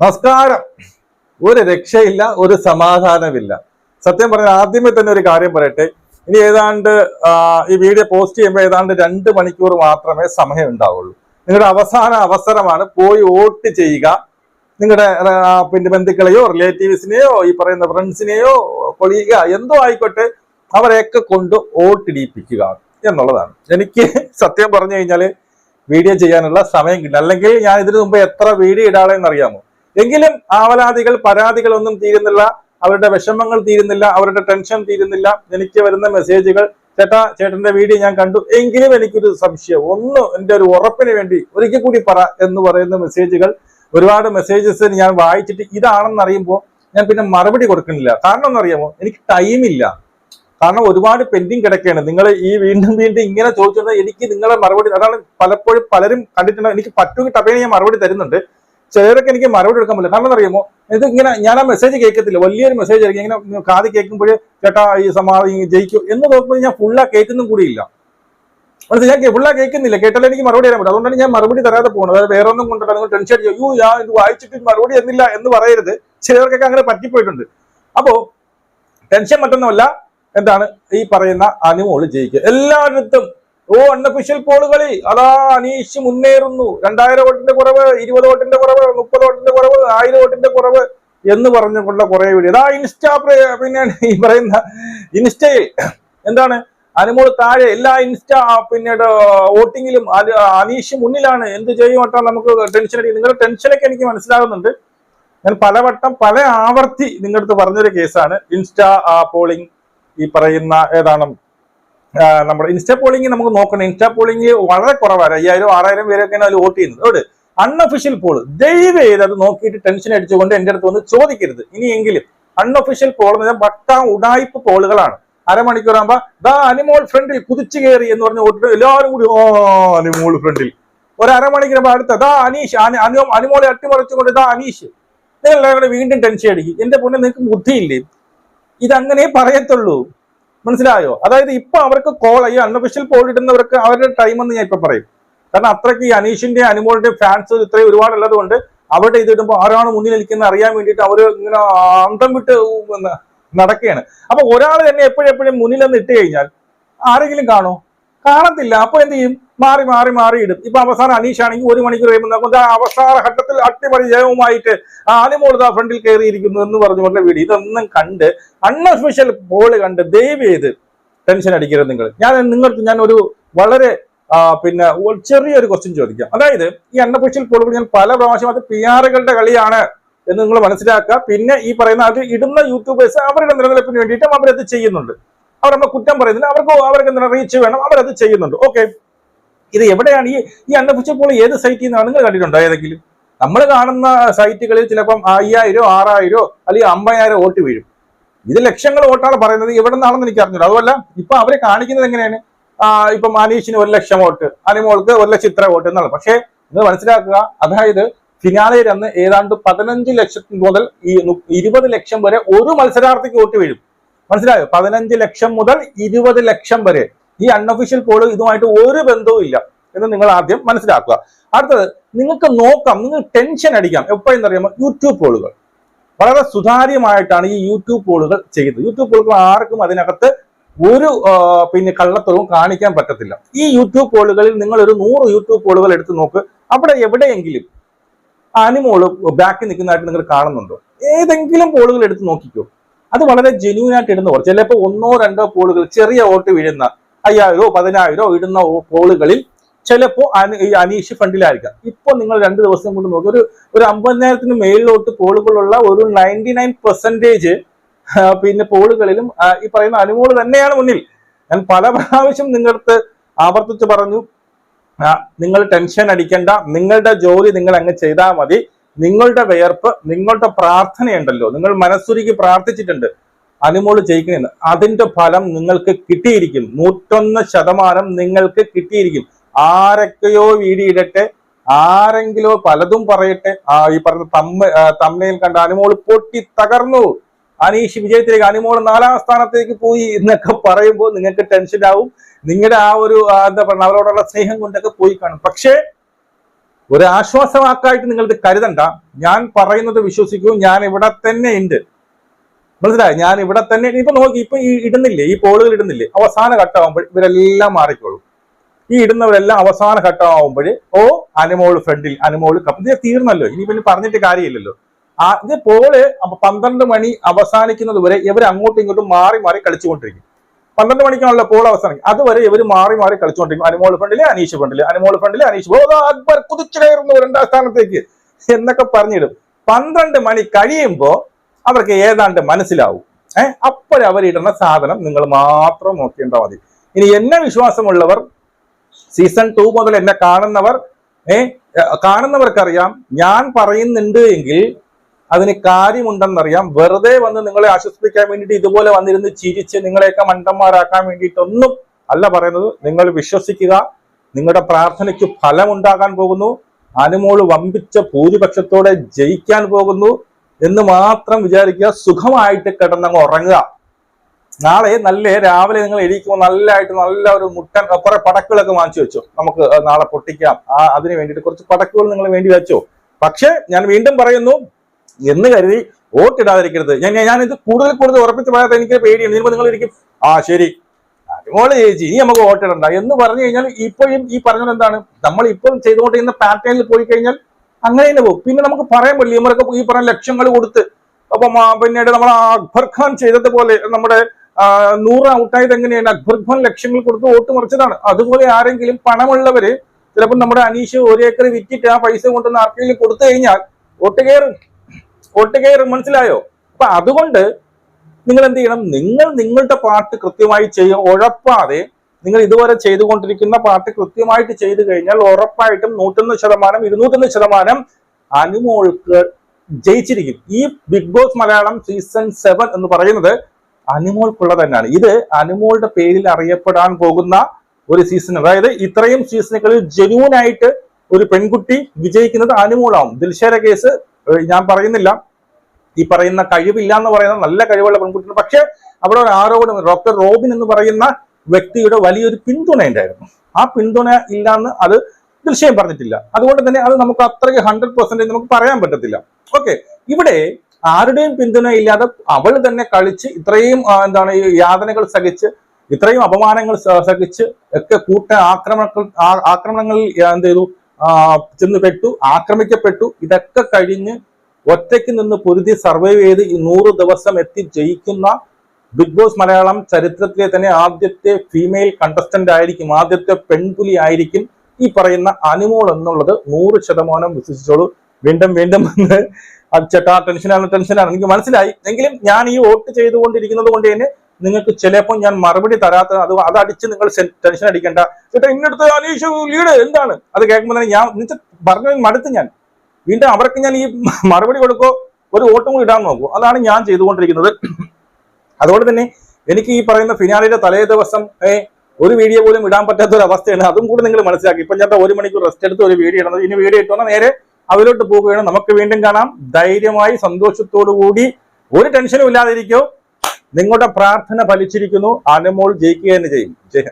നമസ്കാരം. ഒരു രക്ഷയില്ല ഒരു സമാധാനമില്ല. സത്യം പറഞ്ഞാൽ ആദ്യമേ തന്നെ ഒരു കാര്യം പറയട്ടെ. ഇനി ഏതാണ്ട് ഈ വീഡിയോ പോസ്റ്റ് ചെയ്യുമ്പോൾ ഏതാണ്ട് രണ്ട് മണിക്കൂർ മാത്രമേ സമയം ഉണ്ടാവുള്ളൂ നിങ്ങളുടെ അവസാന അവസരമാണ് പോയി വോട്ട് ചെയ്യുക. നിങ്ങളുടെ പിന്നെ ബന്ധുക്കളെയോ റിലേറ്റീവ്സിനെയോ ഈ പറയുന്ന ഫ്രണ്ട്സിനെയോ കൊളീക എന്തോ ആയിക്കോട്ടെ അവരെയൊക്കെ കൊണ്ട് വോട്ടിടിപ്പിക്കുക എന്നുള്ളതാണ്. എനിക്ക് സത്യം പറഞ്ഞു കഴിഞ്ഞാൽ വീഡിയോ ചെയ്യാനുള്ള സമയം കിട്ടില്ല അല്ലെങ്കിൽ ഞാൻ ഇതിനു മുമ്പ് എത്ര വീഡിയോ ഇടാളെന്ന് അറിയാമോ? എങ്കിലും ആവലാതികൾ പരാതികളൊന്നും തീരുന്നില്ല. അവരുടെ വിഷമങ്ങൾ തീരുന്നില്ല. അവരുടെ ടെൻഷൻ തീരുന്നില്ല. എനിക്ക് വരുന്ന മെസ്സേജുകൾ ചേട്ടാ ചേട്ടന്റെ വീഡിയോ ഞാൻ കണ്ടു. എങ്കിലും എനിക്കൊരു സംശയം. ഒന്ന് എന്റെ ഒരു ഉറപ്പിന് വേണ്ടി ഒരിക്കൽ കൂടി പറ എന്ന് പറയുന്ന മെസ്സേജുകൾ ഒരുപാട് മെസ്സേജസ് ഞാൻ വായിച്ചിട്ട് ഇതാണെന്ന് അറിയുമ്പോൾ ഞാൻ പിന്നെ മറുപടി കൊടുക്കുന്നില്ല. കാരണം എന്നറിയാമോ? എനിക്ക് ടൈമില്ല കാരണം ഒരുപാട് പെൻഡിങ് കിടക്കുകയാണ് നിങ്ങൾ ഈ വീണ്ടും വീണ്ടും ഇങ്ങനെ ചോദിച്ചത് എനിക്ക് നിങ്ങളെ മറുപടി അതാണ് പലപ്പോഴും പലരും കണ്ടിട്ടുണ്ട് എനിക്ക് പറ്റുമെങ്കിൽ ടപ്പേനെ ഞാൻ മറുപടി തരുന്നുണ്ട്. ചിലരൊക്കെ എനിക്ക് മറുപടി എടുക്കാൻ പറ്റില്ല. കാരണം അറിയുമോ ഇത് ഇങ്ങനെ ഞാൻ ആ മെസ്സേജ് കേൾക്കത്തില്ല. വലിയൊരു മെസ്സേജ് ആയിരിക്കും. ഇങ്ങനെ കാത് കേൾക്കുമ്പോൾ ചേട്ടാ ഈ സമാധി ജയിക്കും എന്ന് നോക്കുമ്പോൾ ഞാൻ ഫുള്ളാ കേൾക്കുന്നും കൂടിയില്ല. മനസ്സിലായി? ഞാൻ ഫുള്ളാ കേൾക്കുന്നില്ല. കേട്ടാലേ എനിക്ക് മറുപടി തരാൻ പറ്റും. അതുകൊണ്ടാണ് ഞാൻ മറുപടി തരാതെ പോകുന്നത്. അതായത് വേറെ ഒന്നും കൊണ്ടിട്ട് നിങ്ങൾ ടെൻഷൻ അടിച്ചു അയ്യോ ഞാൻ ഇത് വായിച്ചിട്ട് മറുപടി തന്നില്ല എന്ന് പറയരുത്. ചിലർക്കൊക്കെ അങ്ങനെ പറ്റിപ്പോയിട്ടുണ്ട്. അപ്പോ ടെൻഷൻ മറ്റൊന്നുമല്ല. എന്താണ്? ഈ പറയുന്ന അനുമോൾ ജയിക്കുക. എല്ലായിടത്തും ഓ അൺഒഫീഷ്യൽ പോളുകളി അതാ അനീഷ് മുന്നേറുന്നു. രണ്ടായിരം വോട്ടിന്റെ കുറവ് ഇരുപത് വോട്ടിന്റെ കുറവ് മുപ്പത് വോട്ടിന്റെ കുറവ് ആയിരം വോട്ടിന്റെ കുറവ് എന്ന് പറഞ്ഞുകൊണ്ടുള്ള കുറെ വീഡിയോ അതാ ഇൻസ്റ്റാ പിന്നെ ഈ പറയുന്ന ഇൻസ്റ്റയിൽ എന്താണ്? അനുമോൾ താഴെ എല്ലാ ഇൻസ്റ്റാ പിന്നീട് വോട്ടിങ്ങിലും അനീഷ് മുന്നിലാണ്. എന്ത് ചെയ്യും നമുക്ക് ടെൻഷൻ അടി നിങ്ങളുടെ ടെൻഷനൊക്കെ എനിക്ക് മനസ്സിലാകുന്നുണ്ട്. ഞാൻ പലവട്ടം പല ആവർത്തി നിങ്ങളുടെ അടുത്ത് പറഞ്ഞൊരു കേസാണ് ഇൻസ്റ്റാ പോളിംഗ് ഈ പറയുന്ന ഏതാണ് നമ്മുടെ ഇൻസ്റ്റാ പോളിംഗ് നമുക്ക് നോക്കണം. ഇൻസ്റ്റാ പോളിംഗ് വളരെ കുറവാണ്. അയ്യായിരം ആറായിരം പേരൊക്കെയാണ് അതിൽ വോട്ട് ചെയ്യുന്നത്. അവിടെ അൺഒഫീഷ്യൽ പോൾ ദയവ് ചെയ്ത് അത് നോക്കിയിട്ട് ടെൻഷൻ അടിച്ചുകൊണ്ട് എന്റെ അടുത്ത് വന്ന് ചോദിക്കരുത്. ഇനിയെങ്കിലും അൺഒഫീഷ്യൽ പോൾ എന്ന് പറഞ്ഞാൽ പക്ക ഉടായ്പ പോളുകളാണ് അരമണിക്കൂറാകുമ്പോ ദാ അനിമോൾ ഫ്രണ്ടിൽ കുതിച്ചു കയറി എന്ന് പറഞ്ഞ് വോട്ടിട്ട് എല്ലാവരും കൂടി ഓ അനിമോൾ ഫ്രണ്ടിൽ ഒരു അരമണിക്കൂർ അടുത്ത ദാ അനീഷ് അനി- അനു- അനിമോളെ അട്ടിമറിച്ചുകൊണ്ട് ദാ അനീഷ് നിങ്ങൾ എല്ലാവരും വീണ്ടും ടെൻഷൻ അടിക്കും. എന്റെ പൊന്നെ നിങ്ങൾക്ക് ബുദ്ധിയില്ലേ? ഇതങ്ങനെ പറയത്തുള്ളൂ. മനസ്സിലായോ? അതായത് ഇപ്പൊ അവർക്ക് കോൾ ഈ അൺഒഫീഷ്യൽ പോൾ ഇടുന്നവർക്ക് അവരുടെ ടൈം എന്ന് ഞാൻ ഇപ്പൊ പറയും. കാരണം അത്രയ്ക്ക് ഈ അനീഷിന്റെ അനുമോളുടെ ഫാൻസ് ഇത്രയും ഒരുപാടുള്ളത് കൊണ്ട് അവരുടെ ഇത് ഇടുമ്പോൾ ആരാണ് മുന്നിൽ നിൽക്കുന്നത് അറിയാൻ വേണ്ടിയിട്ട് അവർ ഇങ്ങനെ അന്തം വിട്ട് നടക്കുകയാണ്. അപ്പൊ ഒരാൾ തന്നെ എപ്പോഴെപ്പോഴും മുന്നിൽ നിന്ന് ഇട്ട് കഴിഞ്ഞാൽ ആരെങ്കിലും കാണോ? കാണത്തില്ല. അപ്പൊ എന്ത് ചെയ്യും? മാറി മാറി മാറി ഇടും. ഇപ്പൊ അവസാനം അനീഷ് ആണെങ്കിൽ ഒരു മണിക്കൂർ കഴിയുമ്പോൾ അവസാന ഘട്ടത്തിൽ അട്ടിമറി ജയവുമായിട്ട് ആ ഫ്രണ്ടിൽ കയറിയിരിക്കുന്നു എന്ന് പറഞ്ഞുകൊണ്ടുള്ള വീട് ഇതൊന്നും കണ്ട് അൺഒഫീഷ്യൽ പോൾ കണ്ട് ദയവ് ചെയ്ത് ടെൻഷൻ അടിക്കരുത് നിങ്ങൾ. ഞാൻ നിങ്ങൾക്ക് ഞാൻ ഒരു വളരെ പിന്നെ ചെറിയൊരു ക്വസ്റ്റ്യൻ ചോദിക്കാം. അതായത് ഈ അൺഒഫീഷ്യൽ പോളുകൾ ഞാൻ പല പ്രാവശ്യം അത് പി ആറുകളുടെ കളിയാണ് എന്ന് നിങ്ങൾ മനസ്സിലാക്കുക. പിന്നെ ഈ പറയുന്ന അത് ഇടുന്ന യൂട്യൂബേഴ്സ് അവരുടെ നിലനിൽപ്പിന് വേണ്ടിയിട്ടും അവരത് ചെയ്യുന്നുണ്ട്. അവർ നമ്മൾ കുറ്റം പറയുന്നില്ല. അവർക്ക് അവർക്ക് റീച്ച് വേണം. അവരത് ചെയ്യുന്നുണ്ട്. ഓക്കെ ഇത് എവിടെയാണ്? ഈ ഈ അൺഒഫീഷ്യൽ പോൾ ഏത് സൈറ്റിൽ നിന്നാണ് നിങ്ങൾ കണ്ടിട്ടുണ്ടോ ഏതെങ്കിലും? നമ്മൾ കാണുന്ന സൈറ്റുകളിൽ ചിലപ്പം അയ്യായിരോ ആറായിരോ അല്ലെങ്കിൽ അമ്പതിനായിരം വോട്ട് വീഴും. ഇത് ലക്ഷങ്ങൾ വോട്ടാണ് പറയുന്നത്. എവിടെ നിന്നാണെന്ന് എനിക്ക് അറിഞ്ഞില്ല അതുമല്ല ഇപ്പൊ അവരെ കാണിക്കുന്നത് എങ്ങനെയാണ്? ഇപ്പം അനീഷിന് ഒരു ലക്ഷം വോട്ട് അനിമോൾക്ക് ഒരു ലക്ഷം ഇത്ര വോട്ട് എന്നാണ് പക്ഷേ നിങ്ങൾ മനസ്സിലാക്കുക അതായത് ഫിനാലയിൽ അന്ന് ഏതാണ്ട് പതിനഞ്ച് ലക്ഷം മുതൽ ഈ ഇരുപത് ലക്ഷം വരെ ഒരു മത്സരാർത്ഥിക്ക് വോട്ട് വീഴും. മനസ്സിലായോ? പതിനഞ്ച് ലക്ഷം മുതൽ ഇരുപത് ലക്ഷം വരെ. ഈ അൺഒഫീഷ്യൽ പോൾ ഇതുമായിട്ട് ഒരു ബന്ധവും ഇല്ല എന്ന് നിങ്ങൾ ആദ്യം മനസ്സിലാക്കുക. അടുത്തത് നിങ്ങൾക്ക് നോക്കാം നിങ്ങൾ ടെൻഷൻ അടിക്കാം. അറിയാമോ യൂട്യൂബ് പോളുകൾ വളരെ സുതാര്യമായിട്ടാണ് ഈ യൂട്യൂബ് പോളുകൾ ചെയ്യുന്നത്. യൂട്യൂബ് പോളുകൾ ആർക്കും അതിനകത്ത് ഒരു പിന്നെ കള്ളത്തരവും കാണിക്കാൻ പറ്റത്തില്ല. ഈ യൂട്യൂബ് പോളുകളിൽ നിങ്ങൾ ഒരു നൂറ് യൂട്യൂബ് പോളുകൾ എടുത്ത് നോക്ക്. അവിടെ എവിടെയെങ്കിലും അനിമോൾ ബാക്കിൽ നിൽക്കുന്നതായിട്ട് നിങ്ങൾ കാണുന്നുണ്ടോ? ഏതെങ്കിലും പോളുകൾ എടുത്ത് നോക്കിക്കോ. അത് വളരെ ജെന്യൂൻ ആയിട്ട് ഇടുന്നവർ ചിലപ്പോൾ ഒന്നോ രണ്ടോ പോളുകൾ ചെറിയ വോട്ട് വീഴുന്ന അയ്യായിരോ പതിനായിരോ ഇടുന്ന കോളുകളിൽ ചിലപ്പോൾ ഈ അനീഷ് ഫണ്ടിലായിരിക്കാം. ഇപ്പൊ നിങ്ങൾ രണ്ട് ദിവസം കൊണ്ട് നോക്കി ഒരു ഒരു അമ്പതിനായിരത്തിന് മേളിലോട്ട് പോളുകളുള്ള ഒരു നയന്റി നയൻ പെർസെന്റേജ് പിന്നെ പോളുകളിലും ഈ പറയുന്ന അനുമോൾ തന്നെയാണ് മുന്നിൽ. ഞാൻ പല പ്രാവശ്യം നിങ്ങളടുത്ത് ആവർത്തിച്ച് പറഞ്ഞു നിങ്ങൾ ടെൻഷൻ അടിക്കേണ്ട നിങ്ങളുടെ ജോലി നിങ്ങൾ അങ്ങ് ചെയ്താൽ മതി നിങ്ങളുടെ വിയർപ്പ് നിങ്ങളുടെ പ്രാർത്ഥനയുണ്ടല്ലോ നിങ്ങൾ മനസ്സുരുക്കി പ്രാർത്ഥിച്ചിട്ടുണ്ട്. അനുമോൾ ജയിക്കണമെന്ന് അതിന്റെ ഫലം നിങ്ങൾക്ക് കിട്ടിയിരിക്കും. നൂറ്റൊന്ന് ശതമാനം നിങ്ങൾക്ക് കിട്ടിയിരിക്കും. ആരൊക്കെയോ വീടിയിടട്ടെ ആരെങ്കിലോ പലതും പറയട്ടെ. ഈ പറഞ്ഞ തമ്മ തമ്മയിൽ കണ്ട അനുമോൾ പൊട്ടി തകർന്നു. അനീഷ് വിജയത്തിലേക്ക് അനുമോൾ നാലാം സ്ഥാനത്തേക്ക് പോയി എന്നൊക്കെ പറയുമ്പോൾ നിങ്ങൾക്ക് ടെൻഷൻ ആവും. നിങ്ങളുടെ ആ ഒരു എന്താ പറയുക അവരോടുള്ള സ്നേഹം കൊണ്ടൊക്കെ പോയി കാണും. പക്ഷേ ഒരു ആശ്വാസവാക്കായിട്ട് നിങ്ങൾ ഇത് കരുതണ്ട. ഞാൻ പറയുന്നത് വിശ്വസിക്കൂ. ഞാൻ ഇവിടെ തന്നെ ഉണ്ട്. മനസ്സിലായി? ഞാൻ ഇവിടെ തന്നെ ഇപ്പൊ നോക്കി ഇപ്പൊ ഈ ഇടുന്നില്ലേ ഈ പോളുകൾ ഇടുന്നില്ലേ അവസാന ഘട്ടമാകുമ്പോൾ ഇവരെല്ലാം മാറിക്കോളും. ഈ ഇടുന്നവരെല്ലാം അവസാന ഘട്ടമാകുമ്പോൾ ഓ അനുമോൾ ഫ്രണ്ടിൽ അനുമോൾ കപ്പ് ഇത് തീർന്നല്ലോ ഇനി പിന്നെ പറഞ്ഞിട്ട് കാര്യമില്ലല്ലോ. ആ ഇത് പോൾ പന്ത്രണ്ട് മണി അവസാനിക്കുന്നത് വരെ ഇവർ അങ്ങോട്ടും ഇങ്ങോട്ടും മാറി മാറി കളിച്ചുകൊണ്ടിരിക്കും. പന്ത്രണ്ട് മണിക്കാണല്ലോ പോൾ അവസാനിക്കും. അതുവരെ ഇവർ മാറി മാറി കളിച്ചുകൊണ്ടിരിക്കും. അനുമോൾ ഫ്രണ്ടിൽ അനീഷ് ഫ്രണ്ടിൽ അനുമോൾ ഫ്രണ്ടിൽ അനീഷ് അക്ബർ കുതിച്ചു കയറുന്നു രണ്ടാം സ്ഥാനത്തേക്ക് എന്നൊക്കെ പറഞ്ഞിടും. പന്ത്രണ്ട് മണി കഴിയുമ്പോ അവർക്ക് ഏതാണ്ട് മനസ്സിലാവും. ഏഹ് അപ്പോഴവരിടുന്ന സാധനം നിങ്ങൾ മാത്രം നോക്കിയാൽ മതി. ഇനി എന്നെ വിശ്വാസമുള്ളവർ സീസൺ ടു മുതൽ എന്നെ കാണുന്നവർ ഏ? കാണുന്നവർക്കറിയാം ഞാൻ പറയുന്നുണ്ട് എങ്കിൽ അതിന് കാര്യമുണ്ടെന്നറിയാം. വെറുതെ വന്ന് നിങ്ങളെ ആശ്വസിപ്പിക്കാൻ വേണ്ടിയിട്ട് ഇതുപോലെ വന്നിരുന്ന് ചിരിച്ച് നിങ്ങളെയൊക്കെ മണ്ടന്മാരാക്കാൻ വേണ്ടിയിട്ടൊന്നും അല്ല പറയുന്നത്. നിങ്ങൾ വിശ്വസിക്കുക. നിങ്ങളുടെ പ്രാർത്ഥനയ്ക്ക് ഫലമുണ്ടാകാൻ പോകുന്നു. അനുമോൾ വമ്പിച്ച ഭൂരിപക്ഷത്തോടെ ജയിക്കാൻ പോകുന്നു. എന്ന് മാത്രം വിചാരിക്കുക സുഖമായിട്ട് കിടന്നങ്ങ് ഉറങ്ങുക. നാളെ നല്ല രാവിലെ നിങ്ങൾ എഴുതിക്കുമ്പോൾ നല്ലതായിട്ട് നല്ല ഒരു മുട്ടൻ കുറെ പടക്കുകളൊക്കെ വാങ്ങിച്ചു വെച്ചോ. നമുക്ക് നാളെ പൊട്ടിക്കാം. ആ അതിന് വേണ്ടിയിട്ട് കുറച്ച് പടക്കുകൾ നിങ്ങൾ വേണ്ടി വെച്ചോ. പക്ഷേ ഞാൻ വീണ്ടും പറയുന്നു എന്ന് കരുതി വോട്ടിടാതിരിക്കരുത്. ഞാൻ ഞാൻ ഇത് കൂടുതൽ കൂടുതൽ ഉറപ്പിച്ച് പറയാതെ എനിക്ക് പേടിയാണ് ഇനിയിപ്പോൾ നിങ്ങൾ ഇരിക്കും ആ ശരി. മോൾ ചേച്ചി ഇനി നമുക്ക് വോട്ടിടണ്ട. എന്ന് പറഞ്ഞു കഴിഞ്ഞാൽ ഇപ്പോഴും ഈ പറഞ്ഞത് എന്താണ്? നമ്മൾ ഇപ്പോൾ ചെയ്തുകൊണ്ടിരിക്കുന്ന പാറ്റേണിൽ പോയി കഴിഞ്ഞാൽ അങ്ങനെ തന്നെ പോകും പിന്നെ നമുക്ക് പറയാൻ പറ്റില്ല. ഇവരൊക്കെ ഈ പറഞ്ഞ ലക്ഷ്യങ്ങൾ കൊടുത്ത് അപ്പം പിന്നീട് നമ്മൾ അക്ബർ ഖാൻ ചെയ്തതുപോലെ നമ്മുടെ നൂറ് ഔട്ടായത് എങ്ങനെയാണ്? അക്ബർ ഖാൻ ലക്ഷ്യങ്ങൾ കൊടുത്ത് വോട്ട് മറിച്ചതാണ്. അതുപോലെ ആരെങ്കിലും പണമുള്ളവര് ചിലപ്പോൾ നമ്മുടെ അനീഷ് ഒരു ഏക്കർ വിറ്റിട്ട് ആ പൈസ കൊണ്ടുവന്ന് ആർക്കെങ്കിലും കൊടുത്തു കഴിഞ്ഞാൽ വോട്ട് കയറും. വോട്ട് കയറും. മനസ്സിലായോ? അപ്പൊ അതുകൊണ്ട് നിങ്ങൾ എന്ത് ചെയ്യണം? നിങ്ങൾ നിങ്ങളുടെ പാർട്ട് കൃത്യമായി ചെയ്യുക ഉഴപ്പാതെ നിങ്ങൾ ഇതുവരെ ചെയ്തുകൊണ്ടിരിക്കുന്ന പാട്ട് കൃത്യമായിട്ട് ചെയ്തു കഴിഞ്ഞാൽ ഉറപ്പായിട്ടും നൂറ്റൊന്ന് ശതമാനം ഇരുന്നൂറ്റൊന്ന് ശതമാനം അനുമോൾക്ക് ജയിച്ചിരിക്കും. ഈ Bigg Boss Malayalam season seven എന്ന് പറയുന്നത് അനുമോൾക്കുള്ള തന്നെയാണ്. ഇത് അനുമോളുടെ പേരിൽ അറിയപ്പെടാൻ പോകുന്ന ഒരു സീസൺ അതായത് ഇത്രയും സീസണുകളിൽ ജെന്യൂൻ ആയിട്ട് ഒരു പെൺകുട്ടി വിജയിക്കുന്നത് അനുമോളാവും. ദിൽഷേര കേസ് ഞാൻ പറയുന്നില്ല. ഈ പറയുന്ന കഴിവില്ല എന്ന് പറയുന്ന നല്ല കഴിവുള്ള പെൺകുട്ടിയാണ്. പക്ഷെ അവിടെ ഒരു ആരോപണം ഡോക്ടർ റോബിൻ എന്ന് പറയുന്ന വ്യക്തിയുടെ വലിയൊരു പിന്തുണ ഉണ്ടായിരുന്നു. ആ പിന്തുണ ഇല്ലാന്ന് അത് ദൃശ്യം പറഞ്ഞിട്ടില്ല. അതുകൊണ്ട് തന്നെ അത് നമുക്ക് അത്രയ്ക്ക് ഹൺഡ്രഡ് പെർസെന്റേജ് നമുക്ക് പറയാൻ പറ്റത്തില്ല. ഓക്കെ ഇവിടെ ആരുടെയും പിന്തുണ ഇല്ലാതെ അവൾ തന്നെ കളിച്ച് ഇത്രയും എന്താണ് ഈ യാതനകൾ സഹിച്ച് ഇത്രയും അപമാനങ്ങൾ സഹിച്ച് ഒക്കെ കൂട്ട ആക്രമണ ആക്രമണങ്ങളിൽ എന്ത് ചെയ്തു? ചെന്ന് പെട്ടു ആക്രമിക്കപ്പെട്ടു. ഇതൊക്കെ കഴിഞ്ഞ് ഒറ്റയ്ക്ക് നിന്ന് പൊരുതി സർവൈവ് ചെയ്ത് ഈ നൂറ് ദിവസം എത്തി ജയിക്കുന്ന ബിഗ് ബോസ് മലയാളം ചരിത്രത്തിലെ തന്നെ ആദ്യത്തെ ഫീമെയിൽ കണ്ടസ്റ്റന്റ് ആയിരിക്കും ആദ്യത്തെ പെൺപുലി ആയിരിക്കും ഈ പറയുന്ന അനുമോൾ എന്നുള്ളത് നൂറ് ശതമാനം വിശ്വസിച്ചോളൂ. വീണ്ടും വീണ്ടും അത് ചേട്ടാ ടെൻഷനാണ് ടെൻഷനാണ് എനിക്ക് മനസ്സിലായി. എങ്കിലും ഞാൻ ഈ വോട്ട് ചെയ്തുകൊണ്ടിരിക്കുന്നത് കൊണ്ട് തന്നെ നിങ്ങൾക്ക് ചിലപ്പോൾ ഞാൻ മറുപടി തരാത്ത അത് അതടിച്ച് നിങ്ങൾ ടെൻഷൻ അടിക്കേണ്ട. ചേട്ടാ ഇന്നടുത്ത് അനീഷ് ലീഡ് എന്താണ്? അത് കേൾക്കുമ്പോൾ തന്നെ ഞാൻ എന്നിട്ട് പറഞ്ഞു മടുത്ത് ഞാൻ. വീണ്ടും അവർക്ക് ഞാൻ ഈ മറുപടി കൊടുക്കോ? ഒരു വോട്ടും കൂടി ഇടാൻ നോക്കൂ. അതാണ് ഞാൻ ചെയ്തുകൊണ്ടിരിക്കുന്നത്. അതുകൊണ്ട് തന്നെ എനിക്ക് ഈ പറയുന്ന ഫിനാലിന്റെ തലേ ദിവസം ഒരു വീഡിയോ പോലും ഇടാൻ പറ്റാത്ത ഒരു അവസ്ഥയാണ് അതും കൂടി നിങ്ങൾ മനസ്സിലാക്കി. ഇപ്പൊ ഞാൻ ഒരു മണിക്കൂർ റെസ്റ്റ് എടുത്ത് ഒരു വീഡിയോ ഇടുന്നത് ഇനി വീഡിയോ ഇട്ടോന്ന് നേരെ അവരോട്ട് പോവുകയാണ്. നമുക്ക് വീണ്ടും കാണാം. ധൈര്യമായി സന്തോഷത്തോടു കൂടി ഒരു ടെൻഷനും ഇല്ലാതിരിക്കോ. നിങ്ങളുടെ പ്രാർത്ഥന ഫലിച്ചിരിക്കുന്നു. അനുമോൾ ജയിക്കുക തന്നെ ചെയ്യും. ജയ